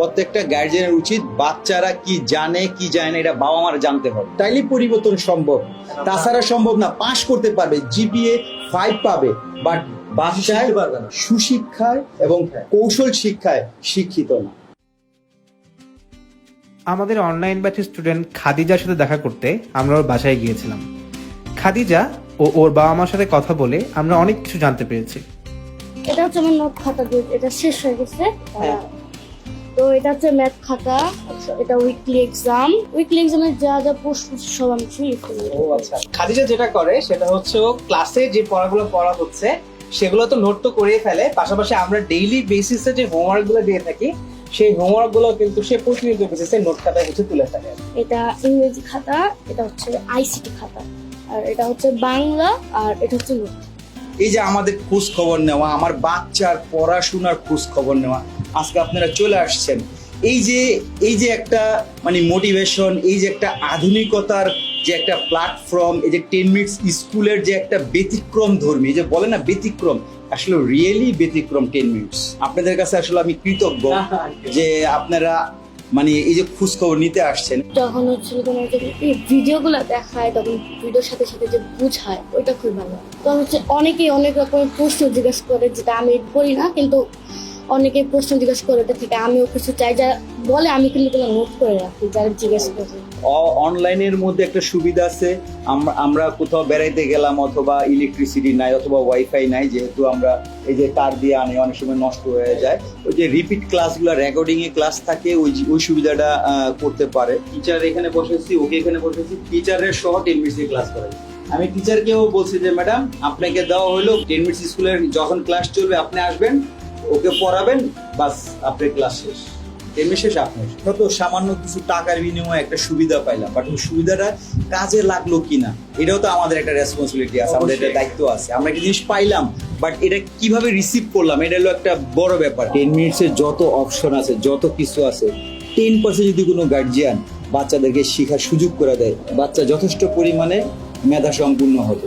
প্রত্যেকটা গার্জেনের উচিত বাচ্চারা কি জানে কি জানে এটা বাবা মার জানতে হবে। তাইলে পরিবর্তন সম্ভব। তাছাড়া সম্ভব না পাশ করতে পারবে জিপিএ ফাইভ পাবে বাট বাচ্চায়। সুশিক্ষায় এবং কৌশল শিক্ষায় শিক্ষিত না। আমাদের অনলাইন ব্যাচের স্টুডেন্ট খাদিজার সাথে দেখা করতে আমরা ওর বাসায় গিয়েছিলাম। খাদিজা ও ওর বাবা মার সাথে কথা বলে আমরা অনেক কিছু জানতে পেরেছি। এটা হচ্ছে আমার নোট খাতা এটা শেষ হয়ে গেছে। হ্যাঁ। তো এটা হচ্ছে ম্যাথ খাতা। এটা উইকলি এক্সাম উইকলি এক্সামের যা যা প্রশ্ন সব আমি লিখে। ও আচ্ছা। খাদিজা যেটা করে সেটা হচ্ছে ক্লাসে যে পড়াগুলো পড়া হচ্ছে সেগুলো তো নোট তো করিয়ে ফেলে। পাশাপাশি আমরা ডেইলি বেসিসে যে হোমওয়ার্কগুলো দিয়ে থাকি সেই হোমওয়ার্কগুলো কিন্তু সে প্রতিনিয়ত বেসিসে নোট খাতায় হচ্ছে তুলে ফেলে। এটা ইংরেজি খাতা এটা হচ্ছে আইসিটি খাতা আর এটা হচ্ছে বাংলা আর এটা হচ্ছে নোট এই যে আমাদের খোঁজ খবর নেওয়া আমার বাচ্চার পড়াশোনার খোঁজ খবর নেওয়া আজকে আপনারা চলে আসছেন। এই যে এই যে একটা মানে মোটিভেশন এই যে একটা আধুনিকতার যে একটা প্ল্যাটফর্ম এই যে টেন মিনিটস স্কুলের যে একটা ব্যতিক্রম ধর্মী এই যে বলে না ব্যতিক্রম আসলে রিয়েলি ব্যতিক্রম টেন মিনিটস আপনাদের কাছে আসলে আমি কৃতজ্ঞ যে আপনারা মানে এই যে খোঁজ খবর নিতে আসছেন। যখন হচ্ছে তোমার যে এই ভিডিওগুলো দেখায় তখন ভিডিওর সাথে সাথে যে বুঝায় ওইটা খুব ভালো। তখন হচ্ছে অনেকেই অনেক রকমের প্রশ্ন জিজ্ঞেস করে যেটা আমি করি না কিন্তু অনেকে প্রশ্ন জিজ্ঞেস করে ওটা থেকে আমিও কিছু চাই। যা বলে আমি কিন্তু কোনো নোট করে রাখি যারা জিজ্ঞেস করে। অনলাইনের মধ্যে একটা সুবিধা আছে। আমরা কোথাও বেড়াইতে গেলাম অথবা ইলেকট্রিসিটি নাই অথবা ওয়াইফাই নাই যেহেতু আমরা এই যে তার দিয়ে আনি অনেক সময় নষ্ট হয়ে যায়। ওই যে রিপিট ক্লাসগুলো রেকর্ডিং এ ক্লাস থাকে ওই ওই সুবিধাটা করতে পারে। টিচার এখানে বসেছি ওকে এখানে বসেছি টিচারের সহ টেন মিনিটস ক্লাস করাই। আমি টিচারকেও বলছি যে ম্যাডাম আপনাকে দেওয়া হলো টেন মিনিটস স্কুলের যখন ক্লাস চলবে আপনি আসবেন ওকে পড়াবেন বাস আপনার ক্লাস শেষ। এমনি শেষ আপনার। হয়তো সামান্য কিছু টাকার বিনিময়ে একটা সুবিধা পাইলাম বাট ওই সুবিধাটা কাজে লাগল কিনা এটাও তো আমাদের একটা রেসপন্সিবিলিটি আছে আমাদের একটা দায়িত্ব আছে। আমরা একটা জিনিস পাইলাম বাট এটা কীভাবে রিসিভ করলাম এটা হলো একটা বড় ব্যাপার। টেন মিনিটসের যত অপশন আছে যত কিছু আছে টেন পার্সেন্ট যদি কোনো গার্জিয়ান বাচ্চাদেরকে শেখার সুযোগ করে দেয় বাচ্চা যথেষ্ট পরিমাণে মেধা সম্পূর্ণ হবে।